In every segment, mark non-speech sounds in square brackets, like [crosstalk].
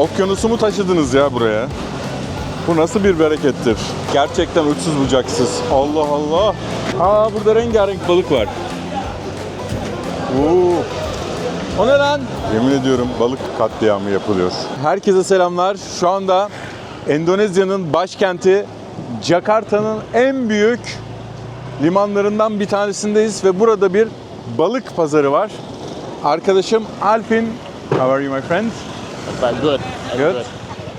Okyanusu mu taşıdınız ya buraya? Bu nasıl bir berekettir? Gerçekten uçsuz bucaksız. Allah Allah. Aa burada rengarenk balık var. Oo. O ne lan? Yemin ediyorum balık katliamı yapılıyor. Herkese selamlar. Şu anda Endonezya'nın başkenti Jakarta'nın en büyük limanlarından bir tanesindeyiz ve burada bir balık pazarı var. Arkadaşım Alpin. How are you my friend? But good. I'm Good.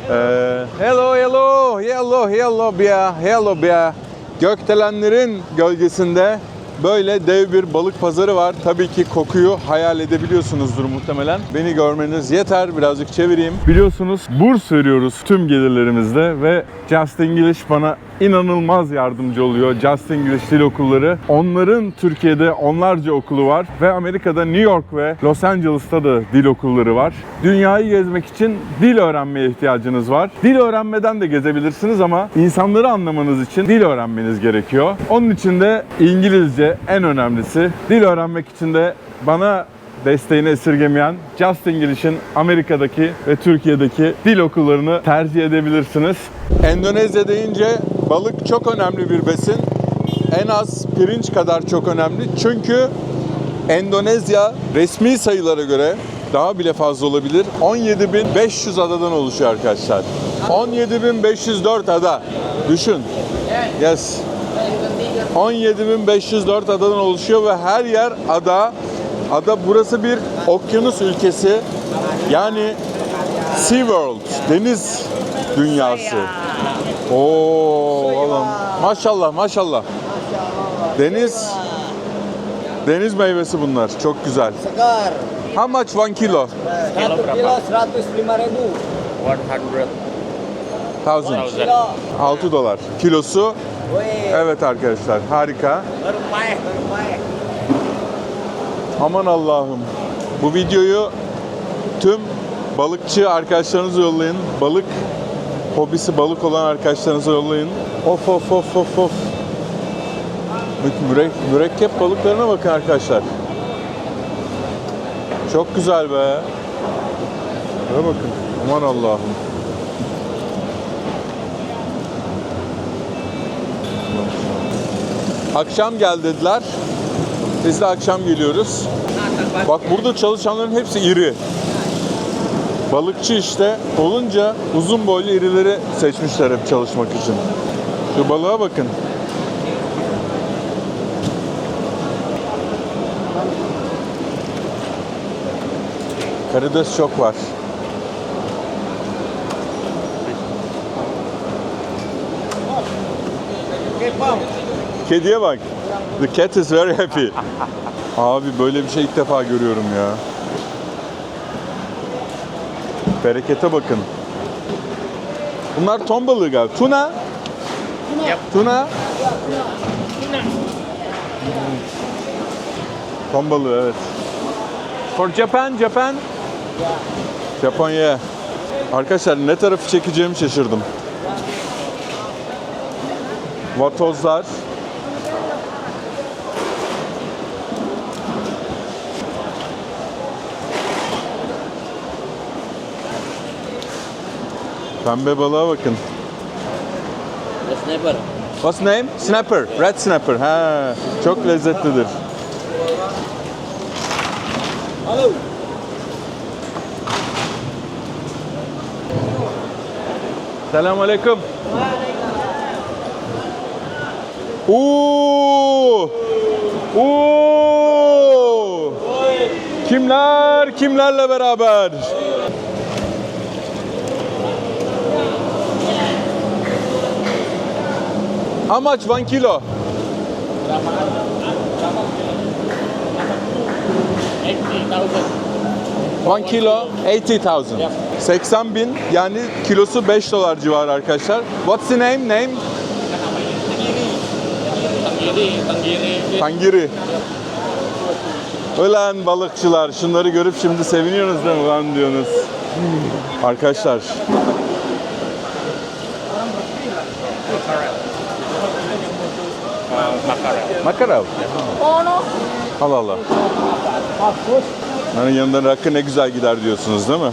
Ee, hello, hello, hello, hello bia, hello bia. Gökdelenlerin gölgesinde böyle dev bir balık pazarı var. Tabii ki kokuyu hayal edebiliyorsunuzdur muhtemelen. Beni görmeniz yeter. Birazcık çevireyim. Biliyorsunuz burs veriyoruz tüm gelirlerimizde ve Just English bana inanılmaz yardımcı oluyor. Just English dil okulları. Onların Türkiye'de onlarca okulu var ve Amerika'da New York ve Los Angeles'ta da dil okulları var. Dünyayı gezmek için dil öğrenmeye ihtiyacınız var. Dil öğrenmeden de gezebilirsiniz ama insanları anlamanız için dil öğrenmeniz gerekiyor. Onun için de İngilizce en önemlisi. Dil öğrenmek için de bana desteğini esirgemeyen Just English'in Amerika'daki ve Türkiye'deki dil okullarını tercih edebilirsiniz. Endonezya deyince balık çok önemli bir besin. En az pirinç kadar çok önemli. Çünkü Endonezya resmi sayılara göre daha bile fazla olabilir. 17.500 adadan oluşuyor arkadaşlar. 17.504 ada. Düşün. Yes. 17.504 adadan oluşuyor ve her yer ada. Ada burası bir okyanus ülkesi. Yani Sea World, deniz dünyası. Oo oğlum. Maşallah maşallah. Deniz Deniz meyvesi bunlar. Çok güzel. Segar. How much one kilo? Kilo 105 ribu. 100. Thousand. Thousand. Kilo. 6 dolar. Kilosu. Evet arkadaşlar harika. Aman Allah'ım. Bu videoyu tüm balıkçı arkadaşlarınıza yollayın. Balık hobisi balık olan arkadaşlarınıza yollayın. Of of of of of. Mü- Mürek, mürekkep balıklarına bakın arkadaşlar. Çok güzel be. Şuna bakın. Aman Allah'ım. Akşam gel dediler. Biz de akşam geliyoruz. Bak burada çalışanların hepsi iri. Balıkçı işte olunca uzun boylu irileri seçmişler hep çalışmak için. Şu balığa bakın. Karides çok var. Kediye bak. The cat is very happy. Abi böyle bir şey ilk defa görüyorum ya. Berekete bakın. Bunlar ton balığı galiba. Tuna. Tuna. Ton balığı evet. For Japan, Japan. Japonya. Arkadaşlar ne tarafı çekeceğimi şaşırdım. Vatozlar. Pembe balığa bakın. The sniper. What's name? Snapper. Red snapper. Ha, çok lezzetlidir. Halo. Selamun aleyküm. Oo! Oo! Kimler kimlerle beraber? How much? One kilo. 80,000. One kilo 80,000. 80 bin yani kilosu 5 dolar civarı arkadaşlar. What's the name? Name? Tanggiri. Tangiri. Ulan balıkçılar şunları görüp şimdi seviniyorsunuz değil mi lan diyorsunuz. Arkadaşlar Makara. Makara abi. Onu. Allah Allah. Yani yanından rakı ne güzel gider diyorsunuz değil mi?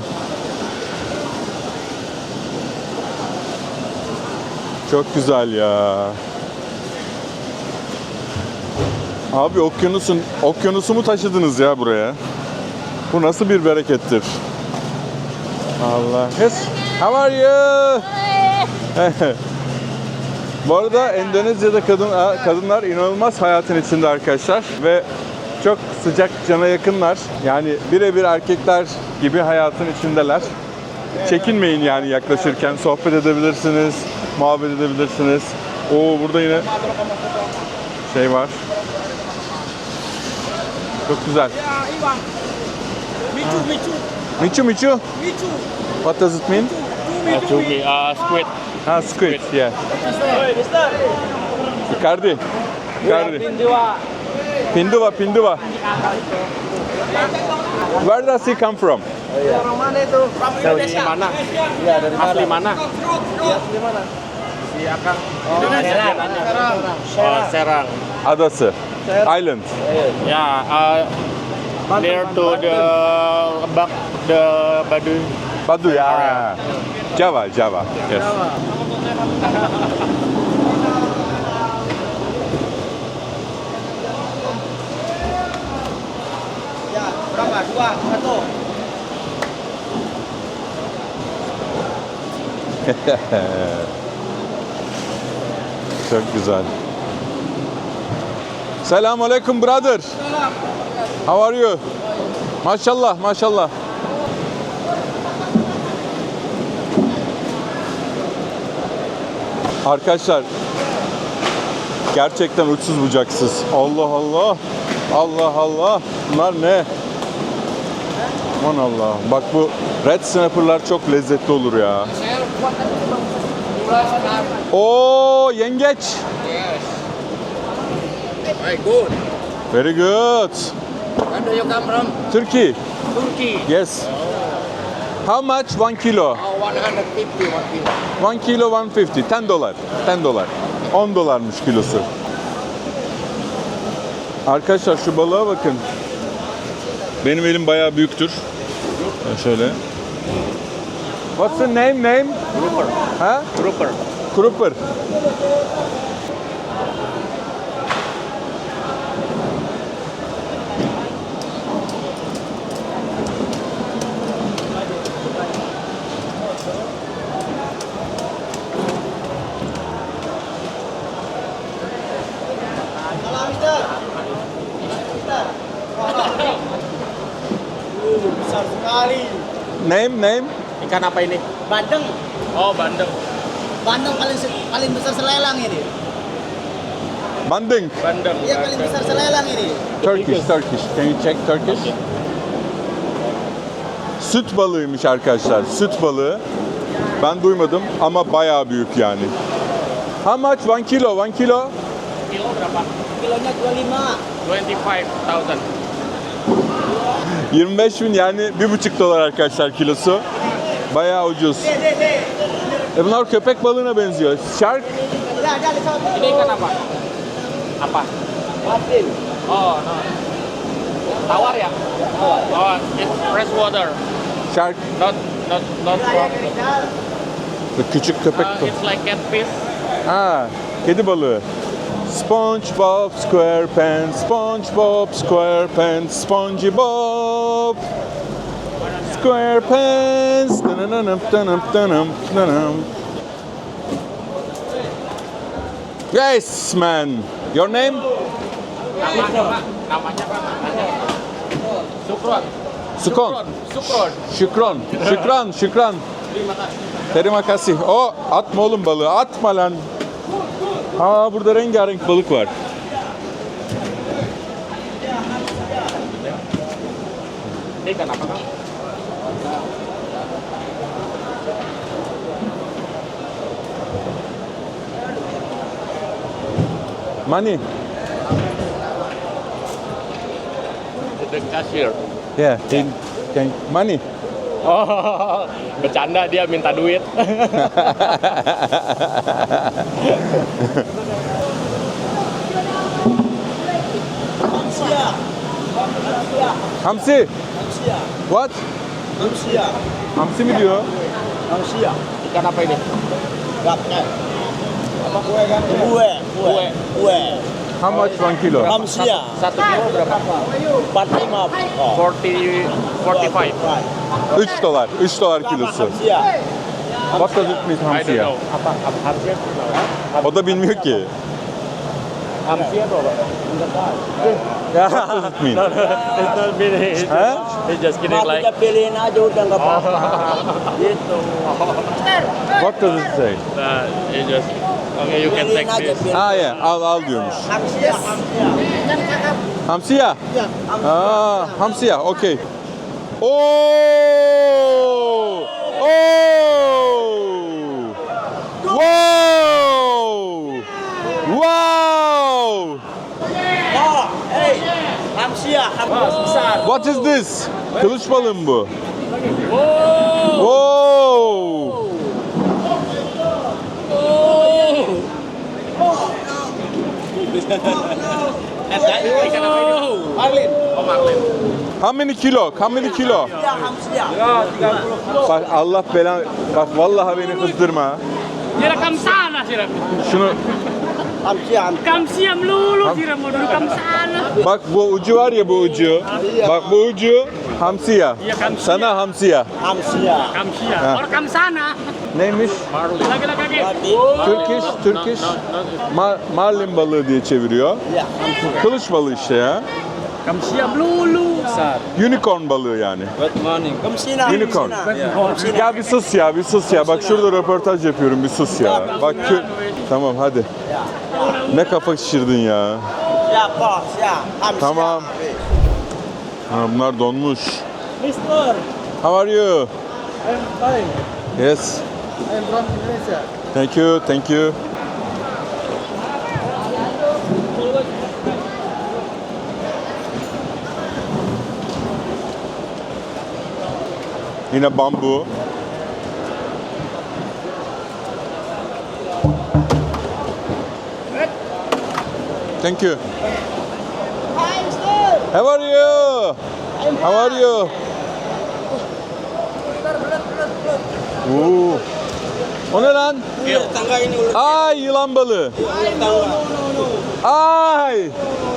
Çok güzel ya. Abi okyanusun okyanusu mu taşıdınız ya buraya? Bu nasıl bir berekettir? Allah. Yes. How are you? [laughs] Bu arada Endonezya'da kadın kadınlar inanılmaz hayatın içinde arkadaşlar ve çok sıcak cana yakınlar. Yani birebir erkekler gibi hayatın içindeler. Çekinmeyin yani yaklaşırken sohbet edebilirsiniz, muhabbet edebilirsiniz. Oo burada yine şey var. Çok güzel. Micu, micu, Michu Michu. micu. What does it mean? Uh, Chugi, uh, squid. Ha squid, yeah. Icardi. Icardi. Pinduva, Pinduva. Where does he come from? Itu? From Dari Indonesia. mana? Iya, dari Asli mana? Asli mana? Si Akang. Indonesia. Serang. Oh, Serang. Adası. Island. Yeah, uh, near to the back the Baduy. Badu ya. Java, Java. Yes. Ya, berapa? Dua, satu. Çok güzel. Selamun aleyküm brother. How are you? Maşallah, maşallah. Arkadaşlar gerçekten uçsuz bucaksız. Allah Allah. Allah Allah. Bunlar ne? Aman Allah. Bak bu red snapper'lar çok lezzetli olur ya. Oo yengeç. Hey, good. Very good. Where do you come from? Turkey. Turkey. Yes. How much? One kilo. Oh, 150, one kilo. One kilo 150. 10 dolar. 10 dolar. 10 dolarmış kilosu. Arkadaşlar şu balığa bakın. Benim elim bayağı büyüktür. Şöyle. What's the name? Name? Grouper. Ha? Grouper. Kruper. Sekali. Name? Name? Ikan apa ini? Bandeng. Oh, bandeng. Bandeng paling paling besar selelang ini. Banding. Bandeng. Iya paling besar selelang ini. Turkish, Turkish. Can you check Turkish? Süt balığıymış arkadaşlar. Süt balığı. Ben duymadım ama bayağı büyük yani. How much? One kilo, one kilo. Kilo berapa? Kilonya 25. 25.000. 25 bin yani bir buçuk dolar arkadaşlar kilosu. Bayağı ucuz. E bunlar köpek balığına benziyor. Shark. Ini ikan apa? Apa? Asin. Oh, no. Tawar ya? Oh, it's fresh water. Shark. Not not not from. Küçük köpek Uh, it's like catfish. Ha, kedi balığı. SpongeBob SquarePants, SpongeBob SquarePants, SpongeBob SquarePants. Dınım. Yes, man. Your name? Sukron. Sukon. Sukron. Şükran. Şükran, şükran. Terima kasih. O atma oğlum balığı. Atma lan. Aa burada rengarenk balık var. Money. The cashier. Yeah. Can, can, money. Oh, [laughs] bercanda dia minta duit. [laughs] Hamsi. What? Hamsi. Hamsi video. Hamsi, Ikan apa ini? Gapnya. Eh. Apa kue kan? Kue. Kue. Kue. How much one kilo? Hamsia. Satu kilo berapa? 45 ekor. 40, 45. 3 dolar. 3 dolar kilosu. Hamsia. What does it mean I don't hamsiya? know. Apa, apa hamsia? O da bilmiyor ki. Hamsia berapa? [laughs] What does it mean? It's not meaning. It's Huh? He's just kidding Mati like. pilihin aja udah nggak apa-apa. Gitu. [laughs] What does it say? Nah, he just. Okay, you can take this. Ha ya al al diyormuş. Hamsia. Hamsiya. Ya, Aa, hamsiya. Okay. Oo! Oo! Wow! Wow! Oh, hey. Hamsia. Hamsia. What is this? Kılıç balığı mı bu? Oh! Wow! Ikan apa ini? Marlin. Oh, Marlin. How many kilo? How many kilo? Bak Allah belan... Bak vallahi beni kızdırma. Direkam sana sih Ram. Şunu Hamsia. Rekam siam lulu sih Ram. Mau rekam sana. bak bu ucu var ya bu ucu. Bak bu ucu hamsiya. Iya, hamsiya. Sana hamsiya. Hamsia. Rekam siam. Ha. Oh, rekam sana. Neymiş? Lagi-lagi. Berarti. Turkish, Turkish. Mar- marlin balığı diye çeviriyor. Kılıç balığı işte ya. Rekam siam lulu. Unicorn balığı yani. Hamsina. Unicorn. Hamsina. Ya bir sus ya, bir sus ya. Bak şurada röportaj yapıyorum, bir sus ya. Bak kö- Tamam hadi. Ne kafa şişirdin ya. Ya, bos. Ya. Tamam. Ha, bunlar donmuş. Mister. How are you? I'm fine. Yes. I'm from Indonesia. Thank you, thank you. Yine bambu. Thank you. How are you? How are you? Oo. O ne lan? Ay yılan balığı. Ay!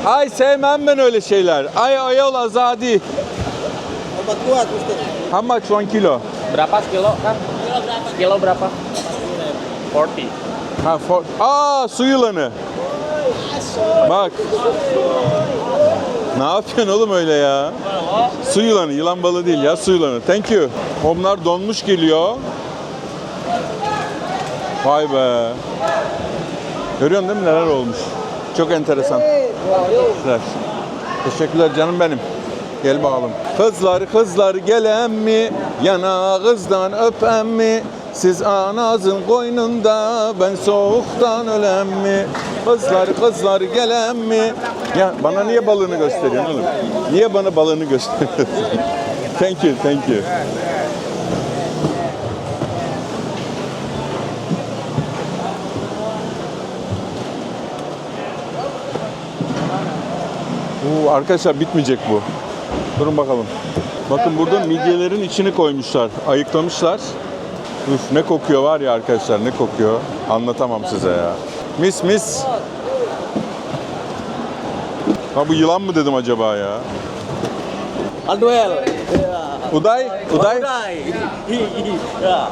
Ay sevmem ben öyle şeyler. Ay ayol azadi. How much one kilo? Berapa sekilo kan? Kilo berapa? 40. Ha, for... Aa su yılanı. Bak. Ne yapıyorsun oğlum öyle ya? Su yılanı, yılan balığı değil ya, su yılanı. Thank you. Onlar donmuş geliyor. Vay be. Görüyorsun değil mi neler olmuş? Çok enteresan. Güzel. Teşekkürler canım benim. Gel bakalım. Kızlar kızlar gelen mi? Yana kızdan öpen mi? Siz anasın koynunda ben soğuktan ölen mi? Kızlar kızlar gelen mi? Ya bana niye balığını gösteriyorsun oğlum? Niye bana balığını gösteriyorsun? [laughs] thank you, thank you. Oo, arkadaşlar bitmeyecek bu. Durun bakalım. Bakın burada midyelerin içini koymuşlar. Ayıklamışlar. Üf ne kokuyor var ya arkadaşlar ne kokuyor. Anlatamam size ya. Mis mis. Ha bu yılan mı dedim acaba ya? Alduel. Ya. Uday, Uday. Uday. [laughs] Ya.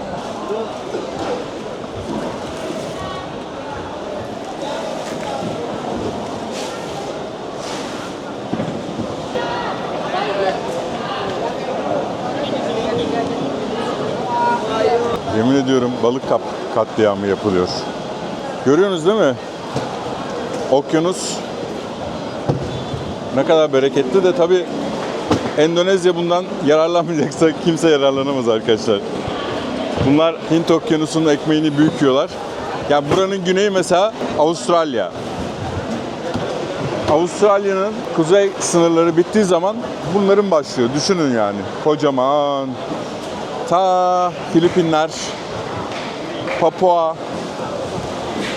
Yemin ediyorum balık kap katliamı yapılıyor. Görüyorsunuz değil mi? Okyanus ne kadar bereketli de tabi Endonezya bundan yararlanmayacaksa kimse yararlanamaz arkadaşlar. Bunlar Hint okyanusunun ekmeğini büyük yiyorlar. Yani buranın güneyi mesela Avustralya. Avustralya'nın kuzey sınırları bittiği zaman bunların başlıyor. Düşünün yani. Kocaman, ta Filipinler, Papua,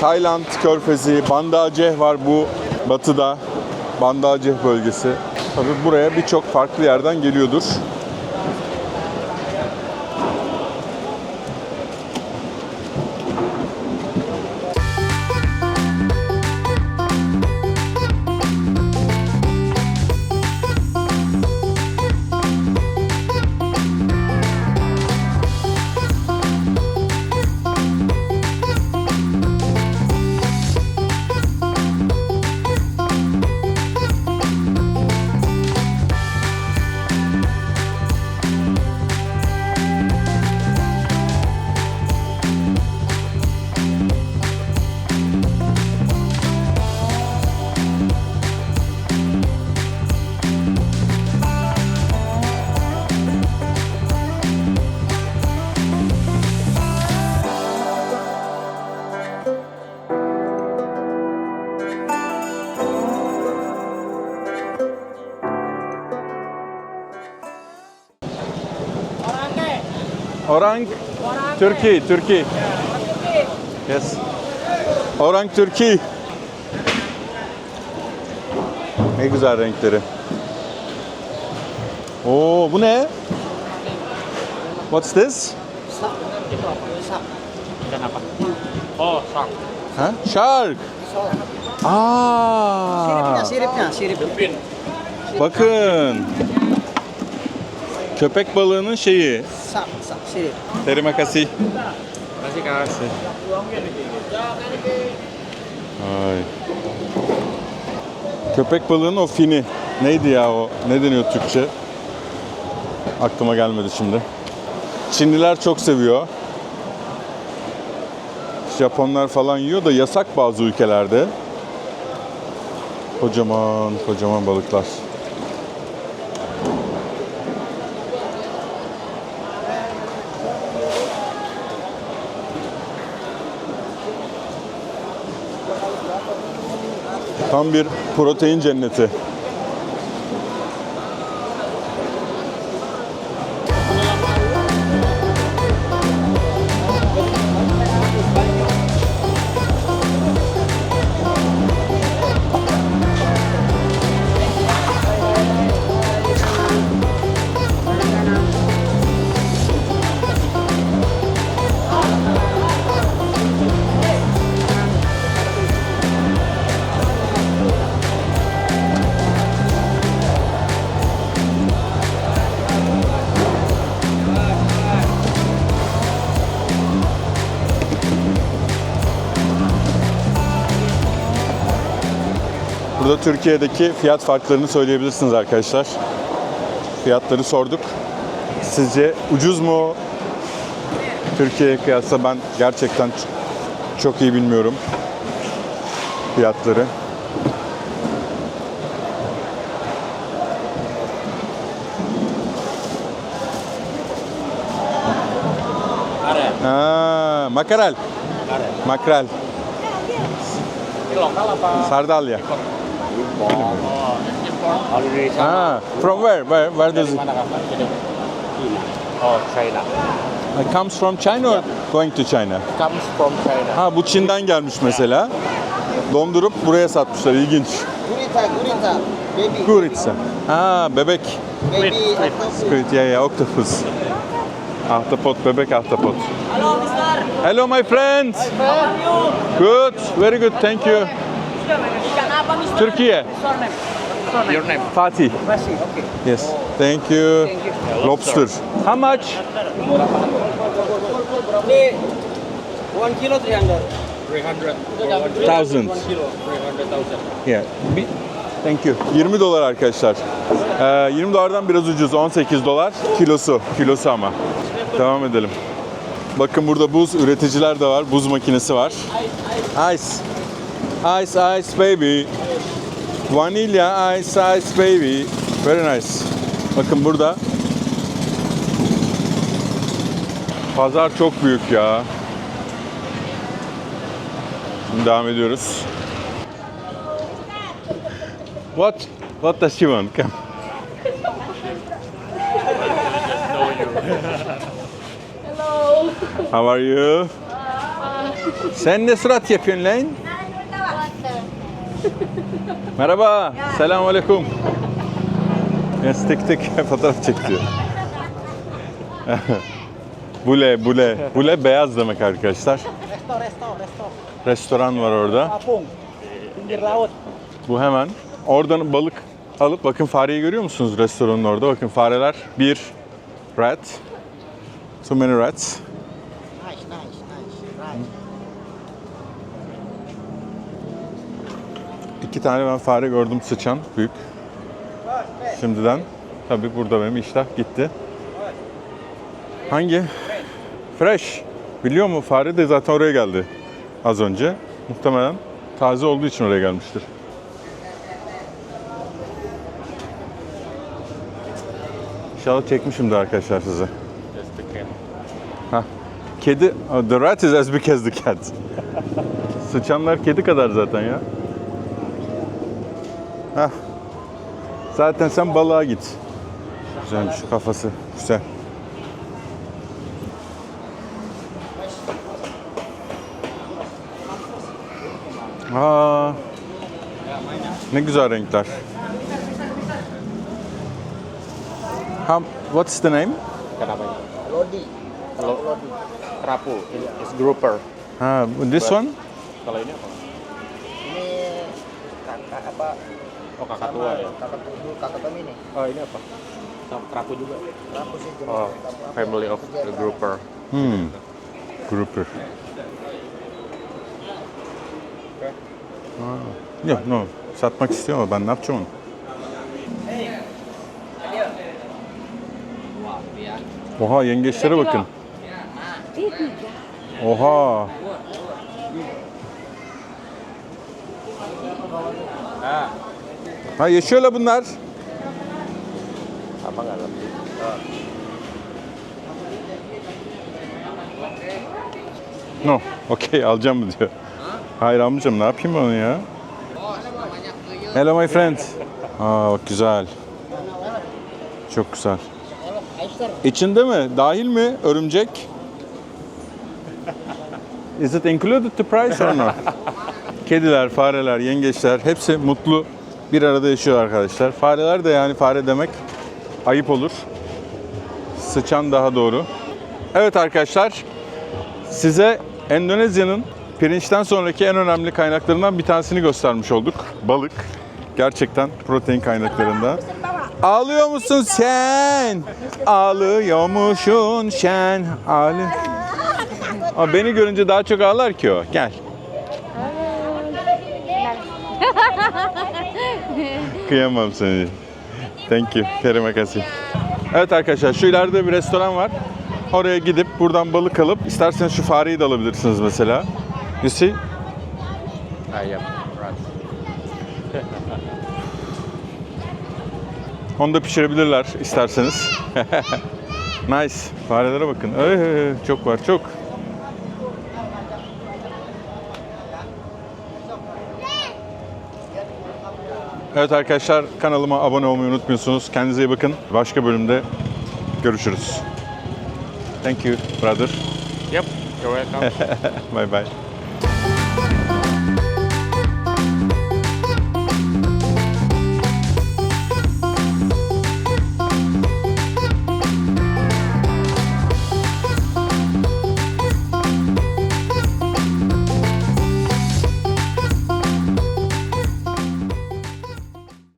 Tayland körfezi, Banda Aceh var bu batıda. Banda Aceh bölgesi. Tabii buraya birçok farklı yerden geliyordur. Orang Turkey, Turkey. Yes. Orang Turkey. Ne güzel renkleri. Oo bu ne? What's this? Oh, shark. Ha? Shark. Aa. Sirip. Pin. Bakın. Köpek balığının şeyi. Sirip. Terima kasih. Masih kasih. Ay. Köpek balığının o fini. Neydi ya o? Ne deniyor Türkçe? Aklıma gelmedi şimdi. Çinliler çok seviyor. Japonlar falan yiyor da yasak bazı ülkelerde. Kocaman kocaman balıklar. Tam bir protein cenneti. Türkiye'deki fiyat farklarını söyleyebilirsiniz arkadaşlar. Fiyatları sorduk. Sizce ucuz mu? Türkiye'ye kıyasla ben gerçekten çok iyi bilmiyorum fiyatları. Ha, makarel. Makrel. Sardalya. Ha, from where? Where, where does it? Oh, China. It comes from China or going to China? Comes from China. Ha bu Çin'den gelmiş mesela. Dondurup buraya satmışlar. İlginç. Gurita, gurita. Baby. Kuritsa. Ha bebek. Baby octopus. Squid ya ya octopus. Ahtapot, bebek ahtapot. Hello, mister. Hello my friend. Good, very good, thank you. Türkiye. Your name? Fatih. Masih, oke. Yes. Thank you. Lobster. How much? One kilo 300. 300. Thousand. kilo. 300,000. Yeah. Thank you. 20 dolar arkadaşlar. Ee, 20 dolardan biraz ucuz. 18 dolar kilosu. Kilosu ama. Devam edelim. Bakın burada buz üreticiler de var. Buz makinesi var. Ice. Ice, ice baby. Vanilya ice, ice baby. Very nice. Bakın burada. Pazar çok büyük ya. Şimdi devam ediyoruz. What? What does she want? Come. Hello. How are you? Sen ne surat yapıyorsun lan? Merhaba. Selamun aleyküm. Yes, tık tık [laughs] fotoğraf çekiyor. [laughs] bule, bule. Bule beyaz demek arkadaşlar. Resto, resto, resto. Restoran var orada. Bu hemen. Oradan balık alıp bakın fareyi görüyor musunuz restoranın orada? Bakın fareler. Bir rat. Too many rats. Nice, nice, nice. Right. İki tane ben fare gördüm sıçan büyük. Şimdiden. Tabi burada benim iştah gitti. Hangi? Fresh. Biliyor mu fare de zaten oraya geldi az önce. Muhtemelen taze olduğu için oraya gelmiştir. İnşallah çekmişimdir arkadaşlar size. Hah. Kedi, the rat is as big as the cat. [laughs] Sıçanlar kedi kadar zaten ya. Heh. Zaten sen balığa git. Güzelmiş kafası. Güzel. Aa, ne güzel renkler. How, what's the name? Lodi. Kalau kerapu is grouper. Ha, this one? Kalau ini apa? Ini apa? Oh kakak tua ya. Kakak tujuh, kakak kami nih. Oh ini apa? Kerapu juga. Kenapa sih jenis Oh, family of the grouper. Hmm. Grouper. Aa, Yok, no. Satmak istiyor ama ben ne yapacağım onu? Oha yengeçlere bakın. Oha. Ah, Ha yaşıyorlar bunlar. No. Okey alacağım mı diyor. Hayır almayacağım ne yapayım onu ya? Hello my friend. Aa bak güzel. Çok güzel. İçinde mi? Dahil mi örümcek? Is it included the price or not? [laughs] Kediler, fareler, yengeçler hepsi mutlu bir arada yaşıyor arkadaşlar. Fareler de yani fare demek ayıp olur. Sıçan daha doğru. Evet arkadaşlar Size Endonezya'nın pirinçten sonraki en önemli kaynaklarından bir tanesini göstermiş olduk. Balık. Gerçekten protein kaynaklarından. Ağlıyor musun sen? Ağlıyormuşsun sen. Ağlı. Ama beni görünce daha çok ağlar ki o. Gel. [laughs] Kıyamam seni. Thank you. Terima kasih. Evet arkadaşlar şu ileride bir restoran var. Oraya gidip buradan balık alıp isterseniz şu fareyi de alabilirsiniz mesela. You see? Ayam. Right. [laughs] Onu da pişirebilirler isterseniz. [laughs] nice. Farelere bakın. Ay, çok var çok. Evet arkadaşlar kanalıma abone olmayı unutmuyorsunuz. Kendinize iyi bakın. Başka bölümde görüşürüz. Thank you brother. Yep, you're welcome. [laughs] Bye bye.